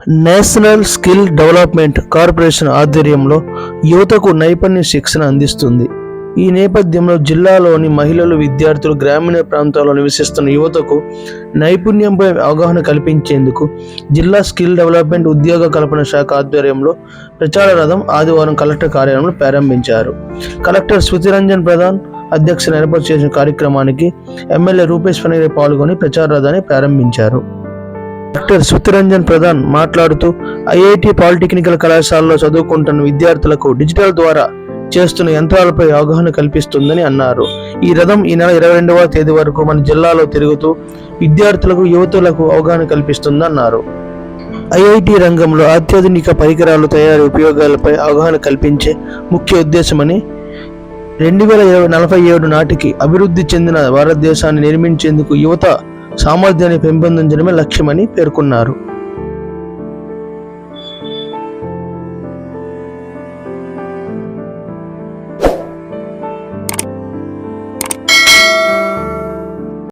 National skill development corporation ఆధ్వర్యంలో యువతకు నైపుణ్య శిక్షణ అందిస్తుంది. ఈ నేపథ్యంలో జిల్లాలోని మహిళలు విద్యార్థులు గ్రామీణ ప్రాంతాల్లో నివసిస్తున్న యువతకు నైపుణ్యంపై అవగాహన కల్పించేందుకు జిల్లా స్కిల్ డెవలప్మెంట్ ఉద్యోగ కల్పన శాఖ ఆధ్వర్యంలో ప్రచార రథం ఆదివారం కలెక్టర్ కార్యాలయంలో ప్రారంభించారు. కలెక్టర్ శృతిరంజన్ ప్రధాన్ అధ్యక్షత ఏర్పాటు చేసిన కార్యక్రమానికి ఎమ్మెల్యే రూపేష్ పనేరి పాల్గొని ప్రచార రథాన్ని ప్రారంభించారు. డాక్టర్ సుతిరంజన్ ప్రధాన్ మాట్లాడుతూ ఐఐటి పాలిటెక్నికల్ కళాశాలలో చదువుకుంటున్న విద్యార్థులకు డిజిటల్ ద్వారా చేస్తున్న యంత్రాలపై అవగాహన కల్పిస్తుందని అన్నారు. ఈ రథం ఈ నెల ఇరవై రెండవ తేదీ వరకు మన జిల్లాలో తిరుగుతూ విద్యార్థులకు యువతులకు అవగాహన కల్పిస్తుందన్నారు. ఐఐటి రంగంలో అత్యాధునిక పరికరాలు తయారీ ఉపయోగాలపై అవగాహన కల్పించే ముఖ్య ఉద్దేశమని రెండు వేల ఇరవై నలభై ఏడు నాటికి అభివృద్ధి చెందిన భారతదేశాన్ని నిర్మించేందుకు యువత సామర్థ్యాన్ని పెంపొందించడమే లక్ష్యమని పేర్కొన్నారు.